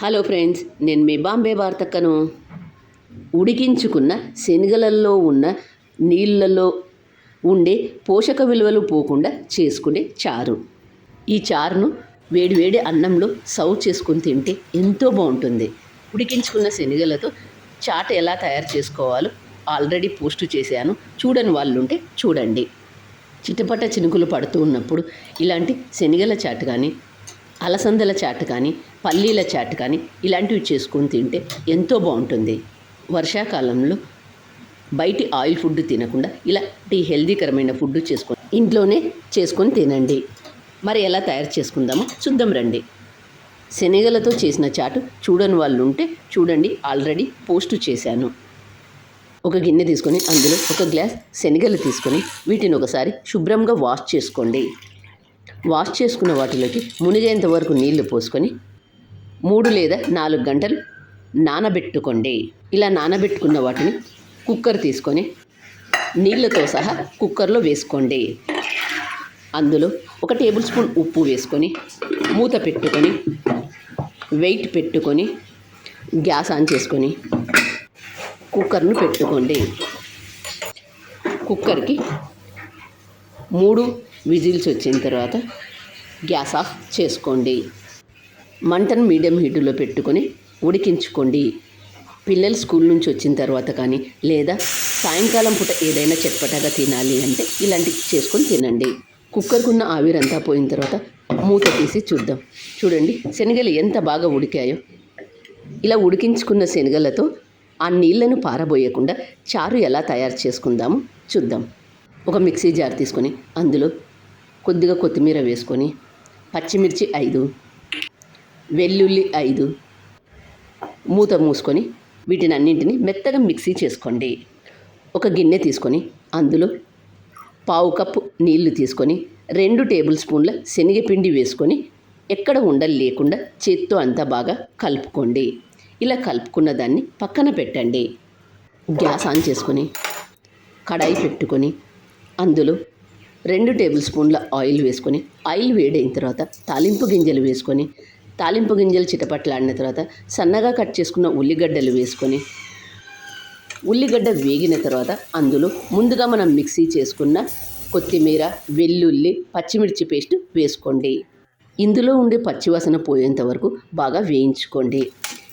Hello friends నేను మీ బాంబే వార్తక్కను. ఉడికించుకున్న శనగలల్లో ఉన్న నీళ్ళలో ఉండే పోషక విలువలు పోకుండా చేసుకునే చారు. ఈ చారును వేడివేడి అన్నంలో సర్వ్ చేసుకుని తింటే ఎంతో బాగుంటుంది. ఉడికించుకున్న శనగలతో చాట్ ఎలా తయారు చేసుకోవాలో ఆల్రెడీ పోస్ట్ చేశాను. చూడని వాళ్ళు ఉంటే చూడండి. చిటపట చినుకులు పడుతూ ఉన్నప్పుడు ఇలాంటి శనగల చాట్ కానీ అలసందల చాట్ కానీ పల్లీల చాట్ కానీ ఇలాంటివి చేసుకొని తింటే ఎంతో బాగుంటుంది. వర్షాకాలంలో బయటి ఆయిల్ ఫుడ్ తినకుండా ఇలాంటి హెల్దీకరమైన ఫుడ్ చేసుకొని ఇంట్లోనే చేసుకొని తినండి. మరి ఎలా తయారు చేసుకుందామో చూద్దాం రండి. శనగలతో చేసిన చాటు చూడని వాళ్ళు ఉంటే చూడండి ఆల్రెడీ పోస్ట్ చేశాను. ఒక గిన్నె తీసుకొని అందులో ఒక గ్లాస్ శనగలు తీసుకొని వీటిని ఒకసారి శుభ్రంగా వాష్ చేసుకోండి. వాష్ చేసుకున్న వాటిలోకి మునిగేంత వరకు నీళ్ళు పోసుకొని మూడు లేదా నాలుగు గంటలు నానబెట్టుకోండి. ఇలా నానబెట్టుకున్న వాటిని కుక్కర్ తీసుకొని నీళ్ళతో సహా కుక్కర్లో వేసుకోండి. అందులో ఒక టేబుల్ స్పూన్ ఉప్పు వేసుకొని మూత పెట్టుకొని వెయిట్ పెట్టుకొని గ్యాస్ ఆన్ చేసుకొని కుక్కర్ను పెట్టుకోండి. కుక్కర్కి మూడు విజిల్స్ వచ్చిన తర్వాత గ్యాస్ ఆఫ్ చేసుకోండి. మంటను మీడియం హీటులో పెట్టుకొని ఉడికించుకోండి. పిల్లలు స్కూల్ నుంచి వచ్చిన తర్వాత కానీ లేదా సాయంకాలం పూట ఏదైనా చట్పటాగా తినాలి అంటే ఇలాంటివి చేసుకొని తినండి. కుక్కర్కున్న ఆవిరంతా పోయిన తర్వాత మూత తీసి చూద్దాం. చూడండి శనగలు ఎంత బాగా ఉడికాయో. ఇలా ఉడికించుకున్న శనగలతో ఆ నీళ్ళను పారబోయకుండా చారు ఎలా తయారు చేసుకుందామో చూద్దాం. ఒక మిక్సీ జార్ తీసుకొని అందులో కొద్దిగా కొత్తిమీర వేసుకొని పచ్చిమిర్చి ఐదు వెల్లుల్లి ఐదు మూత మూసుకొని వీటిని అన్నింటిని మెత్తగా మిక్సీ చేసుకోండి. ఒక గిన్నె తీసుకొని అందులో పావు కప్పు నీళ్ళు తీసుకొని రెండు టేబుల్ స్పూన్ల శనగపిండి వేసుకొని ఎక్కడ ఉండలు లేకుండా చేత్తో అంతా బాగా కలుపుకోండి. ఇలా కలుపుకున్న దాన్ని పక్కన పెట్టండి. గ్యాస్ ఆన్ చేసుకొని కడాయి పెట్టుకొని అందులో రెండు టేబుల్ స్పూన్ల ఆయిల్ వేసుకొని ఆయిల్ వేడైన తర్వాత తాలింపు గింజలు వేసుకొని తాలింపు గింజలు చిటపట్లాడిన తర్వాత సన్నగా కట్ చేసుకున్న ఉల్లిగడ్డలు వేసుకొని ఉల్లిగడ్డ వేగిన తర్వాత అందులో ముందుగా మనం మిక్సీ చేసుకున్న కొత్తిమీర వెల్లుల్లి పచ్చిమిర్చి పేస్ట్ వేసుకోండి. ఇందులో ఉండే పచ్చివాసన పోయేంత వరకు బాగా వేయించుకోండి.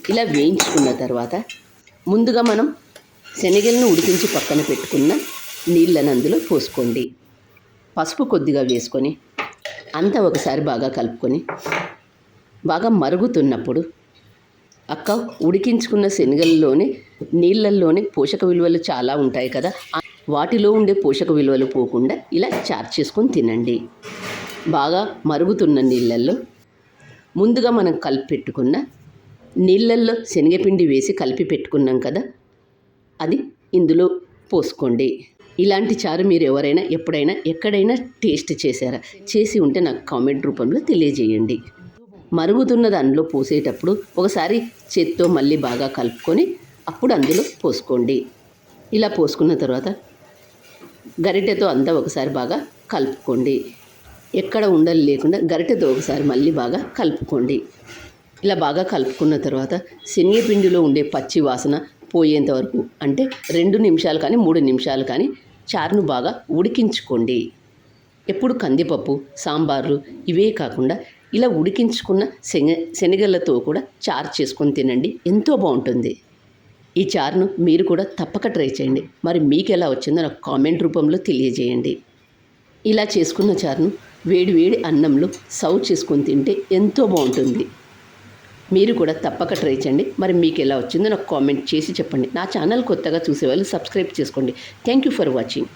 ఇలా వేయించుకున్న తర్వాత ముందుగా మనం శనగలను ఉడికించి పక్కన పెట్టుకున్న నీళ్ళను అందులో పోసుకోండి. పసుపు కొద్దిగా వేసుకొని అంతా ఒకసారి బాగా కలుపుకొని బాగా మరుగుతున్నప్పుడు అక్క ఉడికించుకున్న శనగల్లోనే నీళ్ళల్లోనే పోషక విలువలు చాలా ఉంటాయి కదా. వాటిలో ఉండే పోషక విలువలు పోకుండా ఇలా చార్ చేసుకొని తినండి. బాగా మరుగుతున్న నీళ్ళల్లో ముందుగా మనం కలిపి పెట్టుకున్న నీళ్ళల్లో శనగపిండి వేసి కలిపి పెట్టుకున్నాం కదా. అది ఇందులో పోసుకోండి. ఇలాంటి చారు మీరు ఎవరైనా ఎప్పుడైనా ఎక్కడైనా టేస్ట్ చేశారా? చేసి ఉంటే నాకు కామెంట్ రూపంలో తెలియజేయండి. మరుగుతున్న దానిలో పోసేటప్పుడు ఒకసారి చేత్తో మళ్ళీ బాగా కలుపుకొని అప్పుడు అందులో పోసుకోండి. ఇలా పోసుకున్న తర్వాత గరిటెతో అంతా ఒకసారి బాగా కలుపుకోండి. ఎక్కడ ఉండలు లేకుండా గరిటెతో ఒకసారి మళ్ళీ బాగా కలుపుకోండి. ఇలా బాగా కలుపుకున్న తర్వాత శనగపిండిలో ఉండే పచ్చి వాసన పోయేంత వరకు. అంటే రెండు నిమిషాలు కానీ మూడు నిమిషాలు కానీ చారును బాగా ఉడికించుకోండి. ఎప్పుడు కందిపప్పు సాంబార్లు ఇవే కాకుండా ఇలా ఉడికించుకున్న శనగ శనగలతో కూడా చారు చేసుకొని తినండి. ఎంతో బాగుంటుంది. ఈ చారును మీరు కూడా తప్పక ట్రై చేయండి. మరి మీకు ఎలా వచ్చిందో నాకు కామెంట్ రూపంలో తెలియజేయండి. ఇలా చేసుకున్న చారును వేడి వేడి అన్నంలో సర్వ్ చేసుకొని తింటే ఎంతో బాగుంటుంది. మీరు కూడా తప్పక ట్రై చేయండి. మరి మీకు ఎలా వచ్చిందో నాకు కామెంట్ చేసి చెప్పండి. నా ఛానల్ కొత్తగా చూసేవాళ్ళు సబ్స్క్రైబ్ చేసుకోండి. Thank you for watching